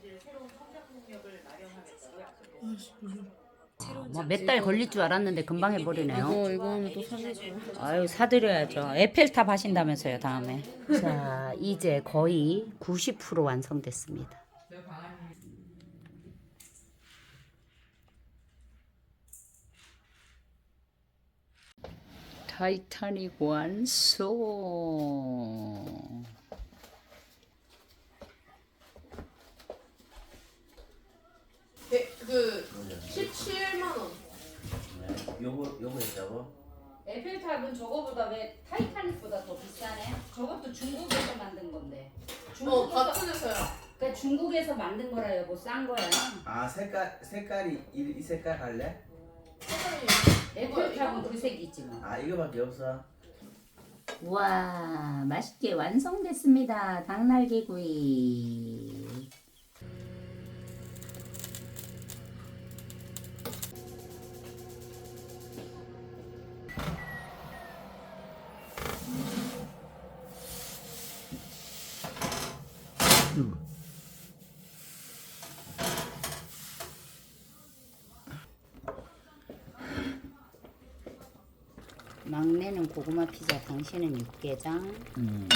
새로운 동력을 마련하겠다고 약속했습니다. 뭐몇 달 걸릴 줄 알았는데 금방 해버리네요. 이거 이거는 또 사주죠. 아유 사드려야죠. 에펠탑 하신다면서요 다음에. 자 이제 거의 90% 완성됐습니다. 타이타닉 완성. 네, 그 17만 원. 요거 요거 했다고? 에펠탑은 저거보다 왜 타이타닉보다 더 비싸네? 저것도 중국에서 만든 건데. 어, 중국에서 같은 회사야. 그러니까 중국에서 만든 거라 여보 싼 거야. 아 색깔 색깔이 이, 이 색깔 할래? 에펠탑은 그 색이 있지 뭐. 아 이거밖에 없어. 와 맛있게 완성됐습니다. 닭날개구이. 고구마 피자, 당신은 육개장. 음.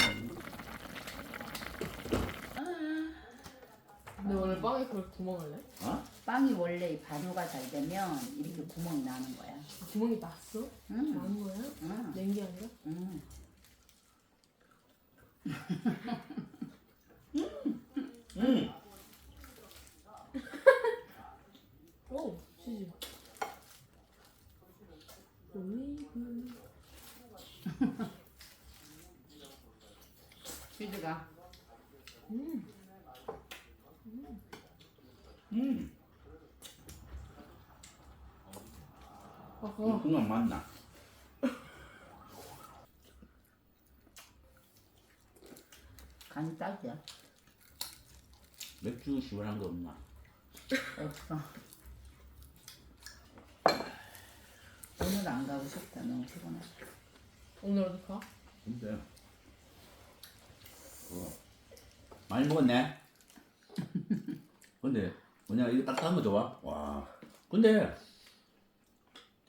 근데 오늘 빵에 그걸 구멍을 내? 어? 빵이 원래 이 발효가 잘 되면 이렇게 구멍이 나는 거야. 구멍이 났어? 응, 난 거야? 응, 낸 게 아니라? 응. 음. 오, 치즈. 올리브. 치즈가. 음. 음. 아까 그건 맞나? 간이 딱이야. 맥주 시원한 거 없나? 없어. 오늘 안 가고 싶다. 너무 피곤해. 오늘 어디 가? 근데 어. 많이 먹었네. 근데 뭐냐 이거 딱딱한 거 좋아? 와. 근데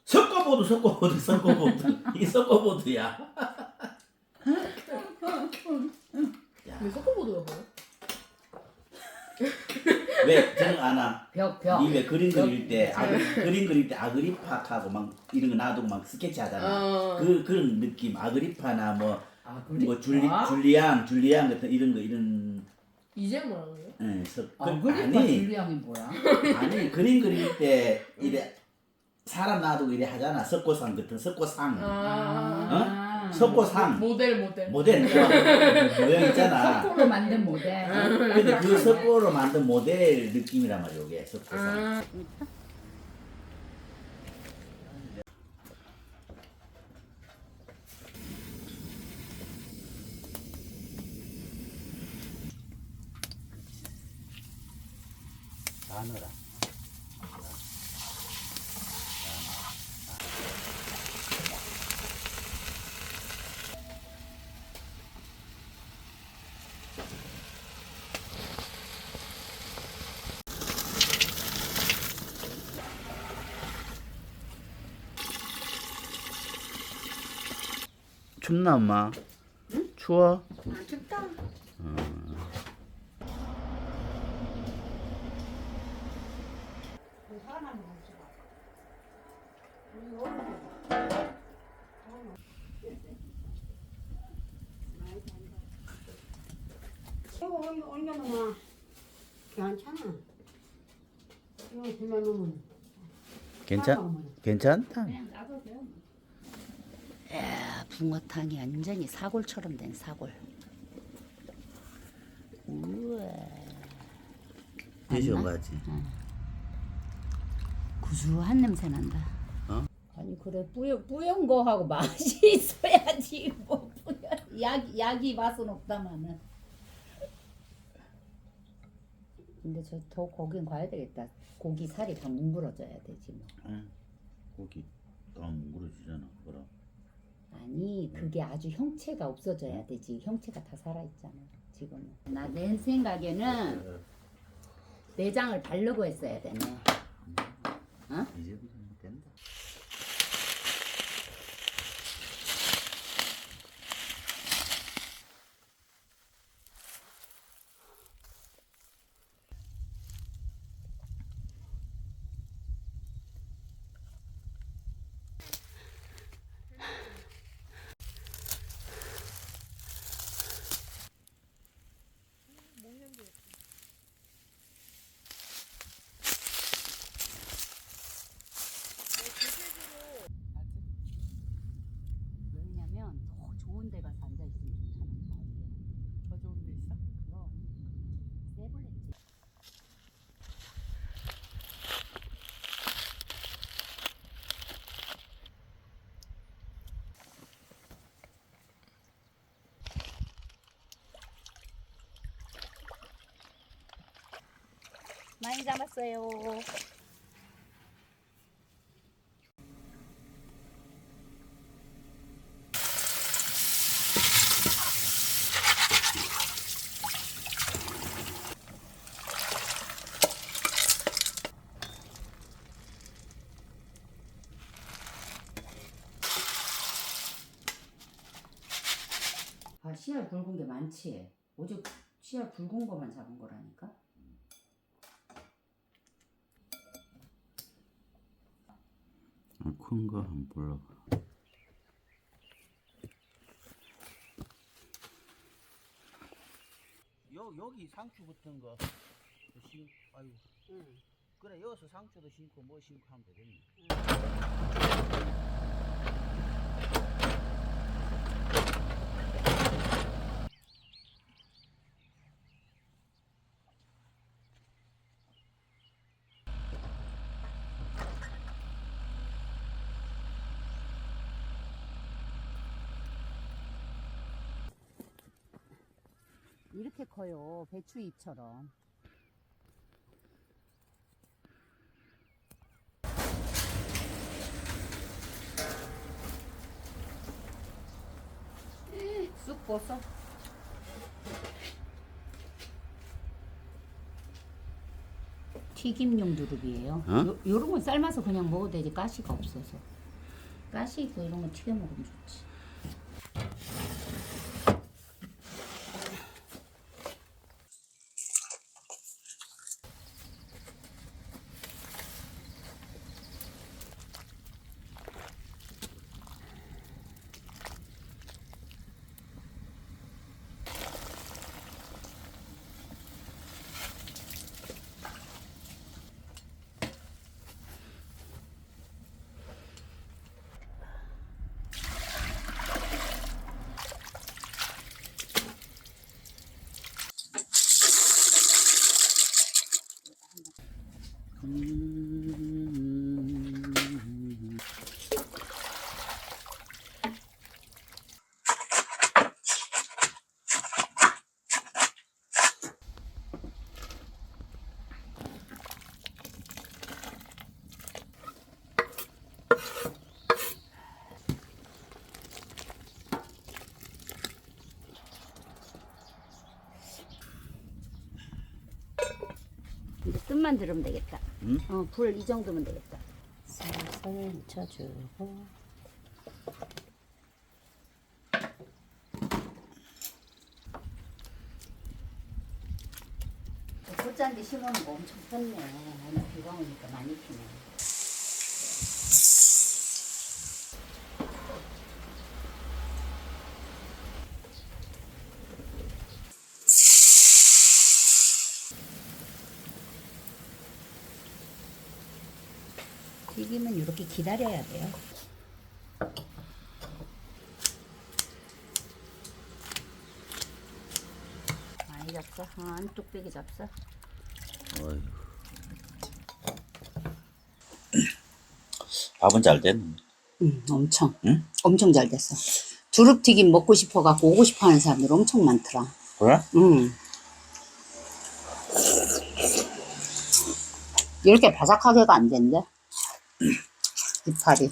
섞어보드 섞어보드 섞어보드 이게 섞어보드야. 야, 왜 석고보드가 뭐야? 왜 저는 아나? 벽, 벽. 니왜 그림 그릴 때 아, 그림 그릴 때 아그리파하고 막 이런 거 놔두고 막 스케치 하잖아. 어. 그 그런 느낌 아그리파나 뭐 아, 뭐 줄리 아? 줄리안 줄리안 같은 이런 거 이런 이제 뭐라는 거야? 예, 서, 아, 그, 그리파 아니 줄리앙이 뭐야? 아니 그림 그릴 때 이래 사람 놔두고 이래 하잖아 석고상 같은 석고상 아. 석고상 모델 모델. 모델 모양 있잖아 석고로 만든 모델. 근데 그 석고로 만든 모델 느낌이란 말이야 이게 석고상 아. 다 넣어라 춥나 엄마? 추워? 아, 춥다. 이거 올- 올려놓으면 괜찮아. 이거 빌려놓으면 괜찮 괜찮다. 야, 붕어탕이 완전히 사골처럼 된 사골. 우와. 드셔봐지. 구수한 냄새 난다. 어? 아니 그래 뿌연 뿌연 거하고 맛이 있어야지 뭐 뿌연 약 약이 맛은 없다마는. 근데 저 더 거긴 가야 되겠다. 고기 살이 다 뭉그러져야 되지 뭐. 응. 고기 다 뭉그러지잖아. 그럼. 아니 그게 아주 형체가 없어져야 되지. 형체가 다 살아 있잖아. 지금은. 나 내 생각에는 내장을 바르고 했어야 되네. 이제 된다. 왜냐면 더 좋은 데 가서 앉아 있으면 좋잖아. 더 좋은 데 있어? 그럼 세블렛지. 많이 잡았어요. 아 씨알 굵은 게 많지. 어제 씨알 굵은 거만 잡은 거라니까. 큰거 한번 볼라고. 요 여기 상추 붙은 거 심, 아유. 그래 여기서 상추도 심고 뭐 심고 하면 되겠네. 이렇게 커요. 배추잎처럼. 쑥 벗어. 튀김용 두릅이에요. 어? 요, 요런 건 삶아서 그냥 먹어도 되지 가시가 없어서. 가시 있고 이런 건 튀겨 먹으면 좋지. 끝만 들으면 되겠다. 응? 어, 불 이 정도면 되겠다. 살살 묻혀주고. 꽃잔디 심어놓은 거 엄청 폈네. 오늘 비가 오니까 많이 피네. 튀김은 이렇게 기다려야 돼요. 많이 잡어? 한 뚝배기? 어휴. 밥은 잘 됐네. 응, 엄청. 응? 엄청 잘 됐어. 두릅튀김 먹고 싶어갖고 오고 싶어 하는 사람들 엄청 많더라. 그래? 응. 이렇게 바삭하게가 안 된대. 이파리.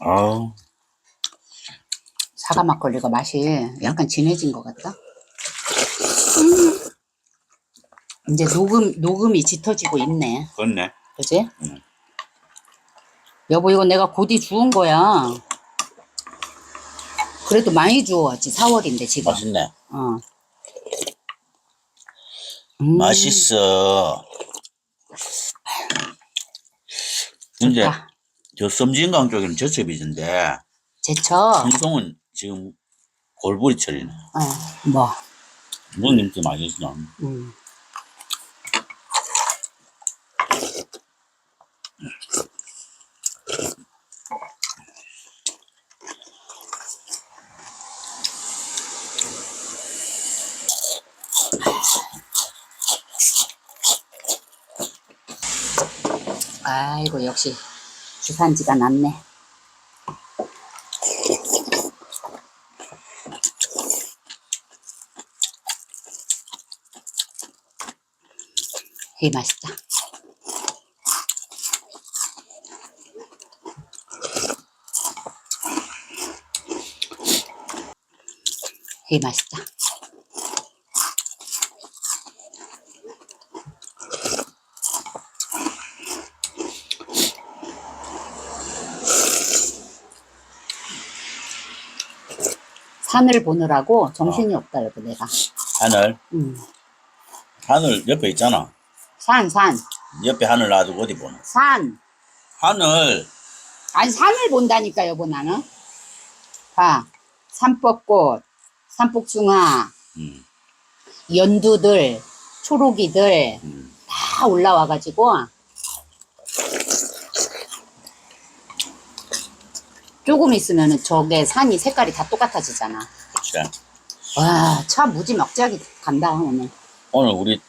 아우. 사과 막걸리가 맛이 약간 진해진 것 같다. 이제 녹음 녹음이 짙어지고 있네. 그렇네. 그지? 응. 여보 이거 내가 곧이 주운 거야. 그래도 많이 주워왔지. 4월인데 지금. 맛있네. 어. 음, 맛있어. 근데 좋다. 저 섬진강 쪽에는 저첩이던데 제철. 청송은 지금 골보리철이네. 어, 뭐. 누님도 맛있어. 음. 아이고 역시 주산지가 낫네. 되게 맛있다. 되게 맛있다. 산을 보느라고 정신이 없다, 여보, 내가. 하늘, 음. 하늘 옆에 있잖아. 산, 산, 옆에 하늘 놔두고 어디 보나? 산. 하늘, 아니 산을 본다니까 여보 나는 봐 산벚꽃 산복숭아 음, 연두들 초록이들 음. 다 올라와가지고 조금 있으면은 저게 산이 색깔이 다 똑같아지잖아 그치. 와 차 무지 막지하게 간다 오늘 오늘 우리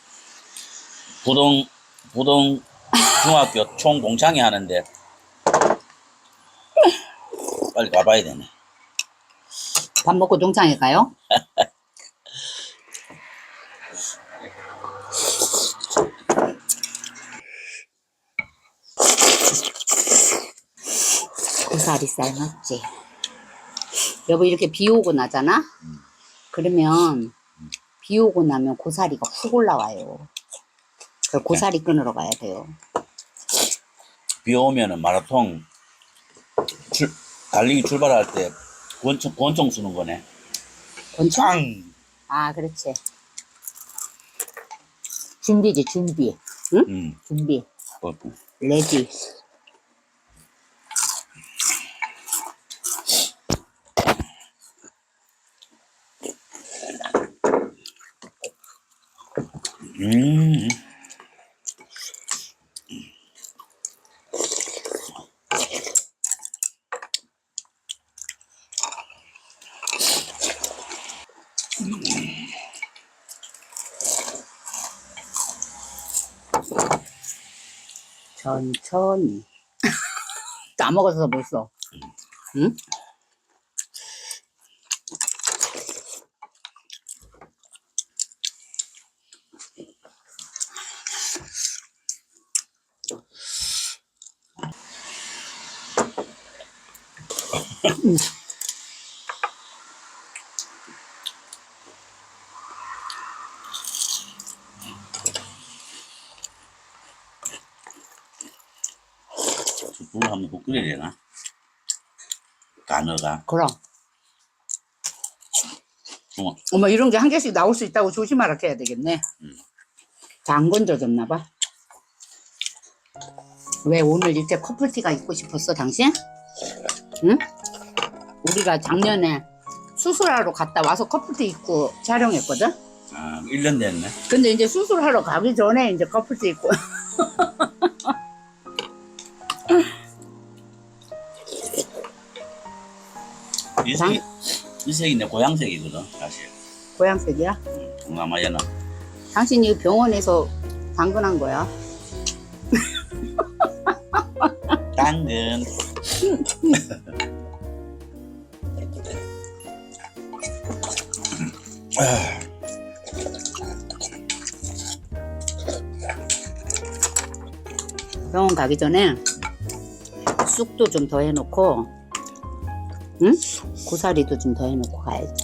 부동, 부동 중학교 총공창회 하는데 빨리 가봐야 되네. 밥 먹고 동창회 가요? 고사리 삶았지. 여보 이렇게 비 오고 나잖아? 그러면 비 오고 나면 고사리가 훅 올라와요. 그 고사리 끊으러 가야 돼요. 비 오면은 마라톤 출, 달리기 출발할 때 권총, 권총 쓰는 거네. 권총? 짱! 아, 그렇지. 준비지, 준비. 응? 음, 준비. 어, 레디. 음. 천천히. 까먹어서 벌써. 응? 물 한번 국 끓여야 되나? 간어가. 그럼. 어, 어머, 이런 게 한 개씩 나올 수 있다고 조심하라 해야 되겠네. 다안 건져졌나 봐. 왜 오늘 이렇게 커플티가 입고 싶었어, 당신? 응? 우리가 작년에 수술하러 갔다 와서 커플티 입고 촬영했거든? 아, 1년 됐네. 근데 이제 수술하러 가기 전에 이제 커플티 입고. 이 색이, 이 색이 내 고향색이거든, 사실. 고양색이야? 동남아에는. 당신이 병원에서 당근한 거야. 당근. 병원 가기 전에 쑥도 좀 더 해놓고, 응? 고사리도 좀 더 해놓고 가야지.